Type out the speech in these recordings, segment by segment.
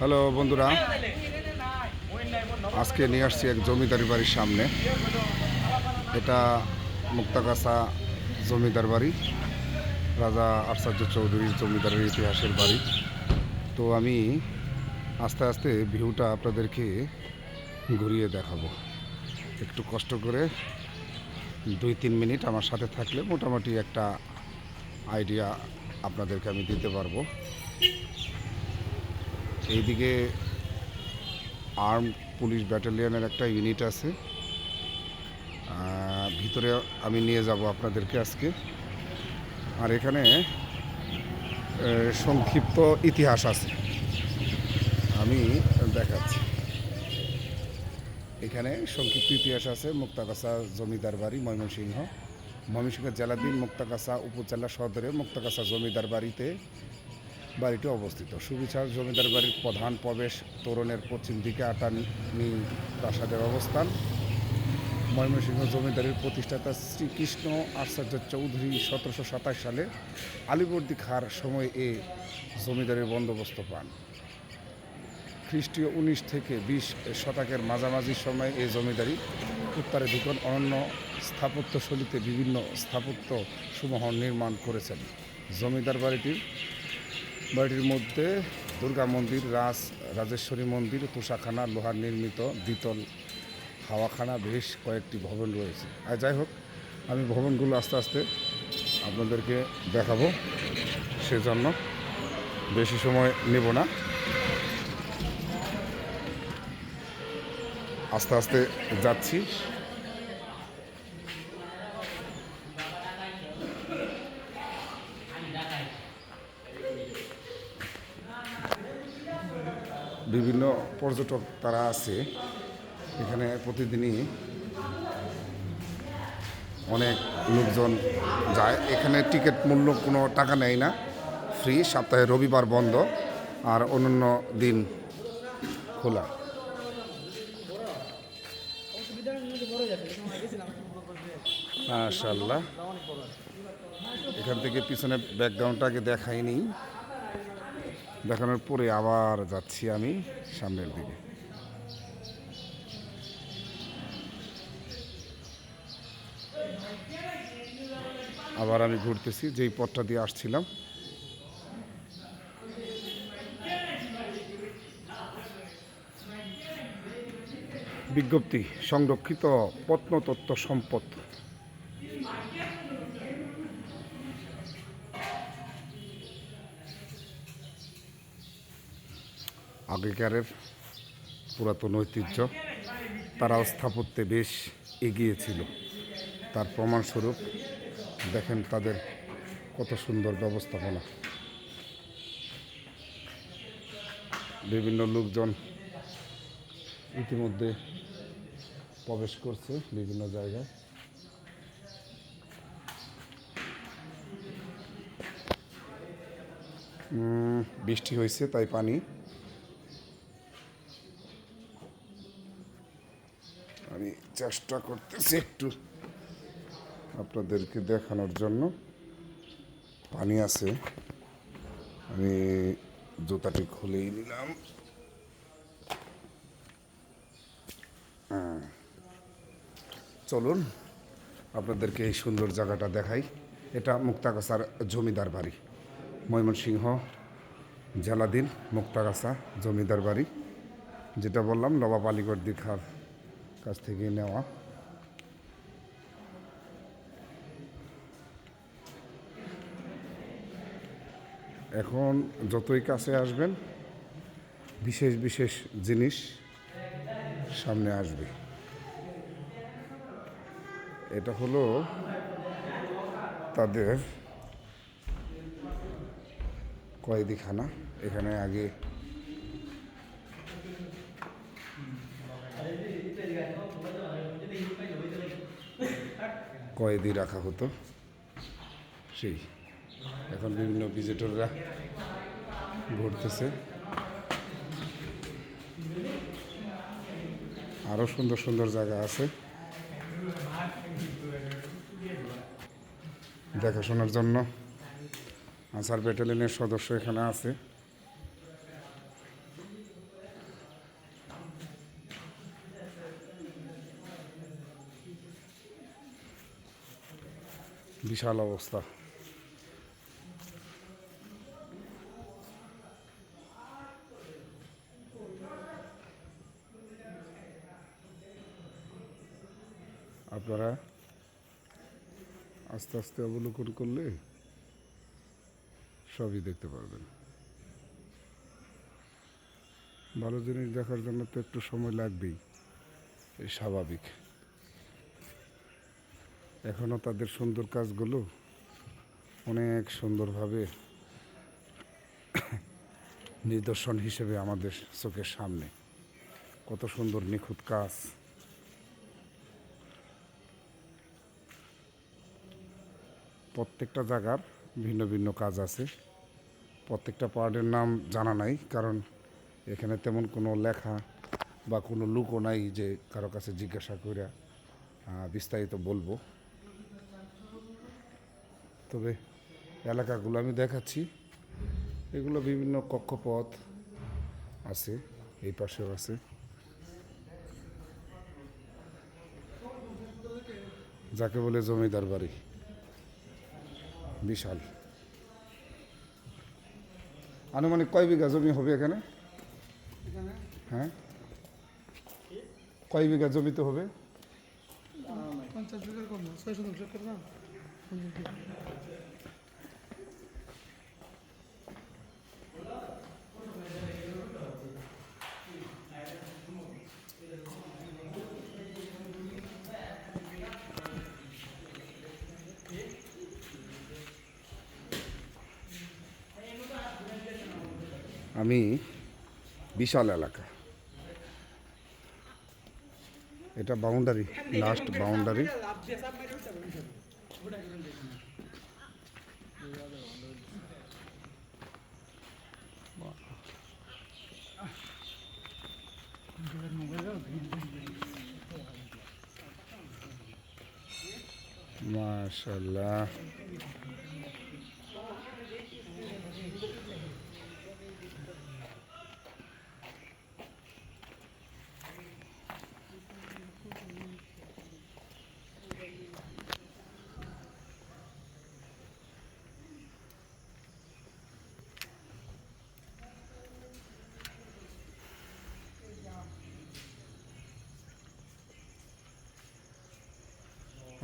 Hello বন্ধুরা, আজকে নিয়ে আসছি এক জমিদারি বাড়ির সামনে। এটা মুক্তাগাছা জমিদার বাড়ি, রাজা আচার্য চৌধুরীর জমিদারের ইতিহাসের বাড়ি। তো আমি আস্তে আস্তে ভিউটা আপনাদেরকে ঘুরিয়ে দেখাবো। একটু কষ্ট করে দুই তিন মিনিট আমার সাথে থাকলে মোটামুটি একটা আইডিয়া আপনাদেরকে আমি দিতে পারব। এইদিকে আর্ম পুলিশ ব্যাটালিয়নের একটা ইউনিট আছে। ভিতরে আমি নিয়ে যাব আপনাদেরকে আজকে। আর এখানে সংক্ষিপ্ত ইতিহাস আছে। আমি দেখাচ্ছি। এখানে সংক্ষিপ্ত ইতিহাস আছে। মুক্তাগাছা জমিদার বাড়ি, ময়মনসিংহ। ময়মনসিংহ জেলাধীন মুক্তাগাছা উপজেলা সদরে মুক্তাগাছা জমিদার বাড়িতে বাড়িটি অবস্থিত। সুবিচার জমিদার বাড়ির প্রধান প্রবেশ, তোরণের পশ্চিম দিকে আটানি প্রাসাদের অবস্থান। ময়মনসিংহ জমিদারির প্রতিষ্ঠাতা শ্রীকৃষ্ণ আচার্য চৌধুরী সতেরোশো সাতাশ সালে আলিবর্দি খার সময় এ জমিদারের বন্দোবস্ত পান। খ্রিস্টীয় উনিশ থেকে বিশ শতকের মাঝামাঝি সময়ে এই জমিদারি উত্তরাধিকন অনন্য স্থাপত্যশৈলীতে বিভিন্ন স্থাপত্য সমূহ নির্মাণ করেছেন। জমিদার বাড়িটির বাড়িটির মধ্যে দুর্গা মন্দির রাজ রাজেশ্বরী মন্দির, তোষাখানা, লোহার নির্মিত দ্বিতল হাওয়াখানা, বেশ কয়েকটি ভবন রয়েছে। আর যাই হোক, আমি ভবনগুলো আস্তে আস্তে আপনাদেরকে দেখাবো। সেজন্য বেশি সময় নেব না। আস্তে আস্তে যাচ্ছি। বিভিন্ন পর্যটক তারা আছে। এখানে প্রতিদিনই অনেক লোকজন যায়। এখানে টিকিট মূল্য কোনো টাকা নেয় না। ফ্রি, সপ্তাহে রবিবার বন্ধ আর অন্যান্য দিন খোলা। মাশাল্লাহ এখান থেকে পিছনে ব্যাকগ্রাউন্ডটাকে দেখাইনি। দেখানোর পরে আবার যাচ্ছি আমি সামনের দিকে। আবার আমি ঘুরতেছি, যেই পথটা দিয়ে আসছিলাম। বিজ্ঞপ্তি, সংরক্ষিত প্রত্নতত্ত্ব সম্পদ। আগেকারের পুরাতন ঐতিহ্য। তারাও স্থাপত্যে বেশ এগিয়ে ছিল। তার প্রমাণস্বরূপ দেখেন তাদের কত সুন্দর ব্যবস্থাপনা। বিভিন্ন লোকজন ইতিমধ্যে প্রবেশ করছে বিভিন্ন জায়গায়। বৃষ্টি হয়েছে, তাই পানি। আমি চেষ্টা করতেছি একটু আপনাদেরকে দেখানোর জন্য। পানি আছে। আমি জুতাটি খুলেই নিলাম। হুম। চলুন, আপনাদেরকে এই সুন্দর জায়গাটা দেখাই। এটা মুক্তাগাছার জমিদার বাড়ি। ময়মনসিংহ জেলাদিন মুক্তাগাছা জমিদার বাড়ি। যেটা বললাম, নবাব আলীগড় দীঘার কাছ থেকে নেওয়া। এখন যতই কাছে আসবেন, বিশেষ বিশেষ জিনিস সামনে আসবে। এটা হলো তাদের কয়েদিখানা। এখানে আগে কয়েদি রাখা হতো। সেই, এখন বিভিন্ন ভিজিটররা ঘুরতেছে। আরও সুন্দর সুন্দর জায়গা আছে। দেখাশোনার জন্য আনসার ব্যাটালিয়নের সদস্য এখানে আছে। বিশাল অবস্থা। আপনারা আস্তে আস্তে অবলোকন করলে সবই দেখতে পারবেন। ভালো জিনিস দেখার জন্য তো একটু সময় লাগবেই, এই স্বাভাবিক। এখনও তাদের সুন্দর কাজগুলো অনেক সুন্দরভাবে নিদর্শন হিসেবে আমাদের চোখের সামনে। কত সুন্দর নিখুঁত কাজ। প্রত্যেকটা জায়গার ভিন্ন ভিন্ন কাজ আছে। প্রত্যেকটা পার্টের নাম জানা নাই, কারণ এখানে তেমন কোনো লেখা বা কোনো লুকও নাই যে কারও কাছে জিজ্ঞাসা করে বিস্তারিত বলব। তবে এলাকাগুলো আমি দেখাচ্ছি। এগুলো বিভিন্ন কক্ষপথ আছে, এই পাশেও আছে। যাকে বলে জমিদার বাড়ি। বিশাল। আনুমানিক কয় বিঘা জমি হবে এখানে? হ্যাঁ? কয় বিঘা জমিতে হবে? পঞ্চাশ বিঘার কম ছয় শতাংশ আমি বিশাল এলাকা। এটা বাউন্ডারি লাস্ট বাউন্ডারি মাশাল্লাহ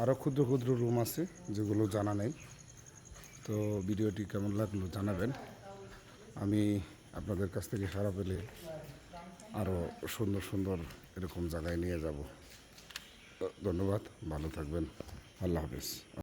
আরও ক্ষুদ্র ক্ষুদ্র রুম আছে, যেগুলো জানা নেই। তো ভিডিওটি কেমন লাগল জানাবেন। আমি আপনাদের কাছ থেকে সারা পেলে আরও সুন্দর সুন্দর এরকম জায়গায় নিয়ে যাব। ধন্যবাদ, ভালো থাকবেন। আল্লাহ হাফেজ।